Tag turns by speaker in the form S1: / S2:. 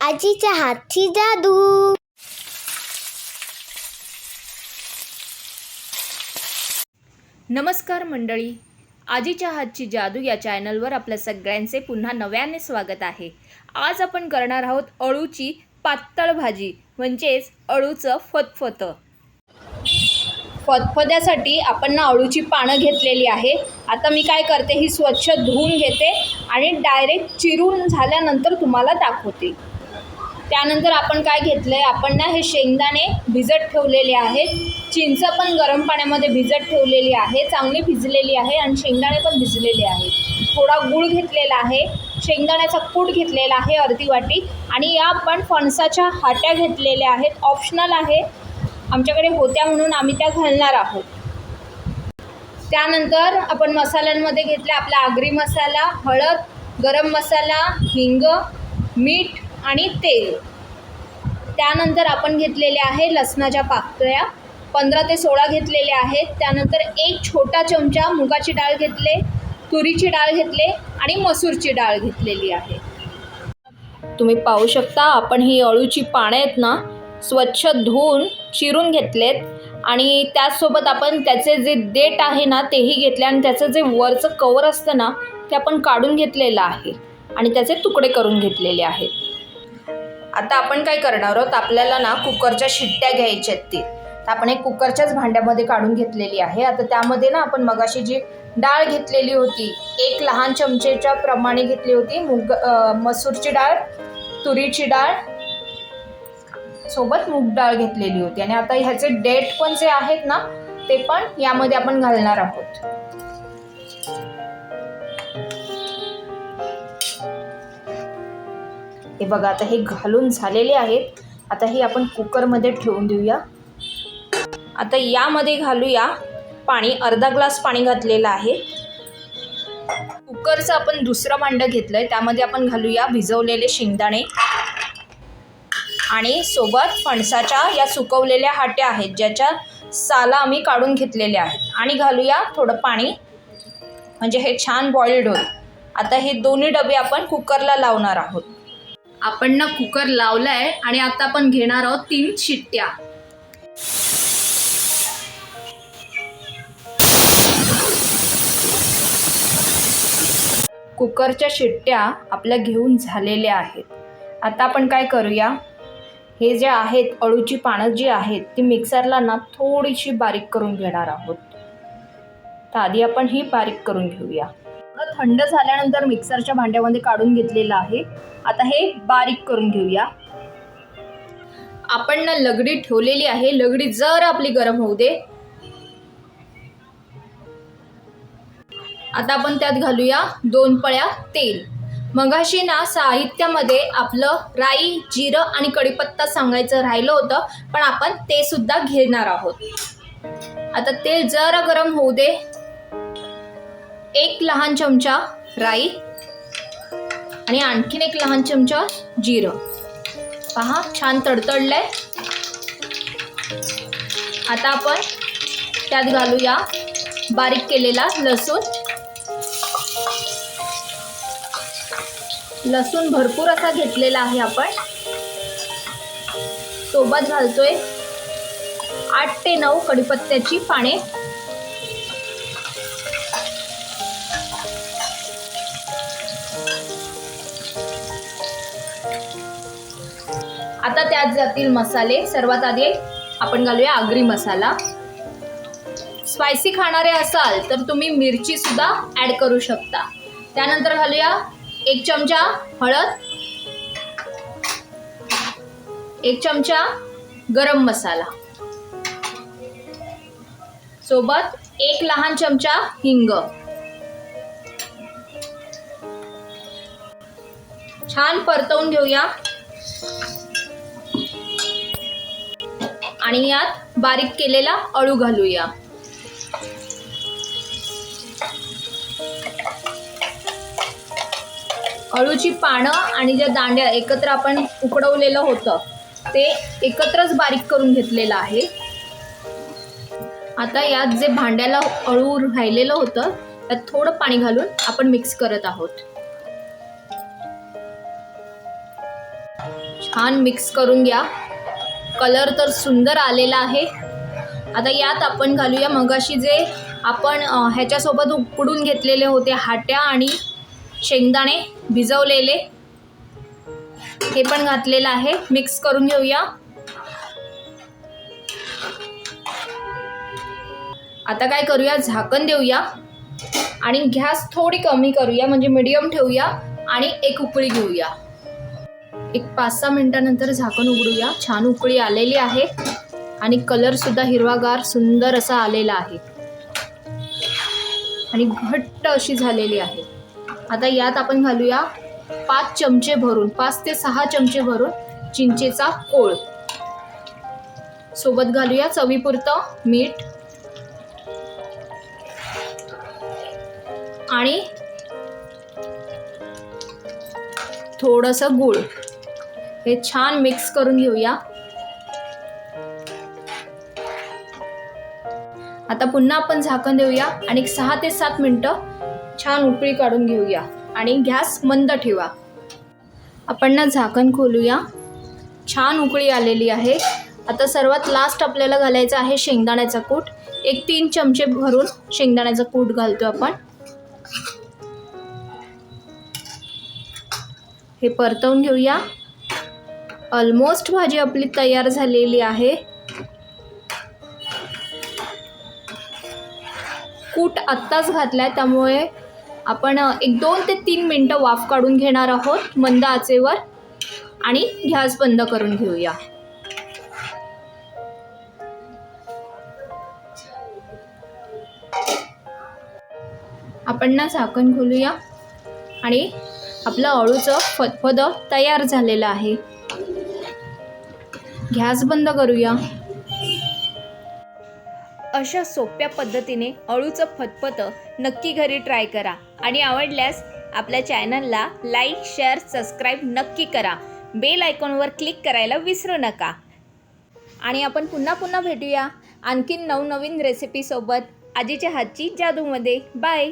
S1: आजीच्या हातची जादू.
S2: नमस्कार मंडळी. आजीच्या हातची जादू या चॅनलवर आपल्या सगळ्यांचे पुन्हा नव्याने स्वागत आहे. आज आपण करणार आहोत अळूची पातळ भाजी म्हणजेच अळूचं फतफत. फतफद्यासाठी आपण ना अळूची पानं घेतलेली आहे. आता मी काय करते ही स्वच्छ धुवून घेते आणि डायरेक्ट चिरून झाल्यानंतर तुम्हाला दाखवते. त्यानंतर आपण काय घेतलं आहे आपण ना हे शेंगदाणे भिजत ठेवलेले आहेत. चिंच पण गरम पाण्यामध्ये भिजत ठेवलेली आहे. चांगली भिजलेली आहे आणि शेंगदाणे पण भिजलेले आहेत. थोडा गूळ घेतलेला आहे. शेंगदाण्याचा कूट घेतलेला आहे अर्धी वाटी. आणि या आपण फणसाच्या हाट्या घेतलेल्या आहेत. ऑप्शनल आहे. आमच्याकडे होत्या म्हणून आम्ही त्या घालणार आहोत. त्यानंतर आपण मसाल्यांमध्ये घेतला आपला आगरी मसाला हळद गरम मसाला हिंग मीठ आणि तेल. त्यानंतर आपण घेतलेले आहे लसणाच्या पाकळ्या पंधरा ते सोळा घेतलेले आहेत. त्यानंतर एक छोटा चमचा मुगाची डाळ घेतले तुरीची डाळ घेतले आणि मसूरची डाळ घेतलेली आहे. तुम्ही पाहू शकता आपण ही अळूची पानं आहेत ना स्वच्छ धुवून चिरून घेतलेत. आणि त्याचसोबत आपण त्याचे जे देठ आहे ना तेही घेतले आणि त्याचं जे वरचं कवर असतं ना ते आपण काढून घेतलेलं आहे. आणि त्याचे तुकडे करून घेतलेले आहेत. आता आपण काय करणार आहोत? आपल्याला ना कुकरच्या शिट्ट्या घ्यायच्या आहेत ती. तर आपण एक कुकरच्याच भांड्यामध्ये काढून घेतलेली आहे. आता त्यामध्ये ना आपण मगाशी जी डाळ घेतलेली होती एक लहान चमचेच्या प्रमाणे घेतली होती. मुग मसूरची डाळ तुरीची डाळ सोबत मूग डाळ घेतलेली होती. आणि आता ह्याचे डेट पण जे आहेत ना ते पण यामध्ये आपण घालणार आहोत. हे बघा आता हे घालून झालेले आहेत. आता हे आपण कुकरमध्ये ठेवून देऊया. आता यामध्ये घालूया पाणी. अर्धा ग्लास पाणी घातलेलं आहे. कुकरचं आपण दुसरं भांडं आहे त्यामध्ये आपण घालूया भिजवलेले शेंगदाणे. आणि सोबत फणसाच्या या सुकवलेल्या हाट्या आहेत ज्याच्या साला आम्ही काढून घेतलेल्या आहेत. आणि घालूया थोडं पाणी. म्हणजे हे छान बॉइल्ड होईल. आता हे दोन्ही डबे आपण कुकरला लावणार आहोत. आपण ना कुकर लावलाय आणि आता आपण घेणार आहोत तीन शिट्ट्या. कुकरच्या शिट्ट्या आपल्या घेऊन झालेल्या आहेत. आता आपण काय करूया? हे जे आहेत अळूची पानं जी आहेत ती मिक्सरला ना थोडीशी बारीक करून घेणार आहोत. तर आधी आपण ही बारीक करून घेऊया. थोडं थंड झाल्यानंतर मिक्सरच्या भांड्यामध्ये काढून घेतलेलं आहे. आता हे बारीक करून घेऊया. आपण ना लगडी ठेवलेली आहे. लगडी जर आपली गरम होऊ दे. आता आपण त्यात घालूया दोन पळ्या तेल. मगाशी ना साहित्यामध्ये आपलं राई जिरं आणि कडीपत्ता सांगायचं राहिलं होतं पण आपण ते सुद्धा घेणार आहोत. आता तेल जरा गरम होऊ दे. एक लहान चमचा राई आणि आणखीन एक लहान चमचा जिरं. पहा छान तडतडलं आहे आता आपण त्यात घालूया बारीक केलेला लसूण. लसूण भरपूर असा घेतलेला आहे आपण. सोबत घालतोय आठ ते नऊ कडीपत्त्याची पाने. आता त्यात जातील मसाले. सर्वात आधी आपण घालूया आगरी मसाला. स्पायसी खाणारे असाल तर तुम्ही मिरची सुद्धा ॲड करू शकता. त्यानंतर घालूया एक चमचा हळद एक चमचा गरम मसाला. सोबत एक लहान चमचा हिंग. छान परतवून घेऊया. आणि यात बारीक केलेला अळू घालूया. अळूची पानं आणि ज्या दांड्या एकत्र आपण उकडवलेलं होतं ते एकत्रच बारीक करून घेतलेलं आहे. आता यात जे भांड्याला अळू राहिलेलं होतं त्यात थोडं पाणी घालून आपण मिक्स करत आहोत. छान मिक्स करून घ्या. कलर तर सुंदर आलेला आहे. आता यात आपण घालूया मगाशी जे आपण ह्याच्यासोबत उकडून घेतलेले होते हाट्या आणि शेंगदाणे भिजवलेले. हे पण घातलेलं आहे. मिक्स करून घेऊया. आता काय करूया? झाकण देऊया. आणि गॅस थोडी कमी करूया म्हणजे मिडियम ठेवूया आणि एक उकळी घेऊया. एक पाच सहा मिनिटानंतर झाकण उघडूया. छान उकळी आलेली आहे. आणि कलरसुद्धा हिरवागार सुंदर असा आलेला आहे. आणि घट्ट अशी झालेली आहे. आता यात आपण घालूया पाच चमचे भरून पाच ते सहा चमचे भरून चिंचेचा कोळ. सोबत घालूया चवीपुरतं मीठ. आणि थोडंसं गूळ. हे छान मिक्स करून घेऊया. आता पुन्हा आपण झाकण देऊया आणि सहा ते सात मिनटं छान उकळी काढून घेऊया आणि गॅस मंद ठेवा. आपण ना झाकण खोलूया. छान उकळी आलेली आहे. आता सर्वात लास्ट आपल्याला घालायचं आहे शेंगदाण्याचा कूट. एक तीन चमचे भरून शेंगदाण्याचा कूट घालतो आपण. हे परतवून घेऊया. ऑलमोस्ट भाजी आपली तयार झालेली आहे. कूट आत्ताच घातलाय त्यामुळे आपण एक दोन ते तीन मिनटं वाफ काढून घेणार आहोत मंद आचेवर आणि गॅस बंद करून घेऊया. आपण ना झाकण खोलूया आणि आपलं अळूचं फदफद तयार झालेलं आहे. गॅस बंद करूया. अशा सोप्या पद्धतीने अळूचं फतफत नक्की घरी ट्राय करा. आणि आवडल्यास आपल्या चॅनलला लाईक शेअर सबस्क्राईब नक्की करा. बेल आयकॉनवर क्लिक करायला विसरू नका. आणि आपण पुन्हा पुन्हा भेटूया आणखीन नवनवीन रेसिपीसोबत आजीच्या हातची जादूमध्ये. बाय!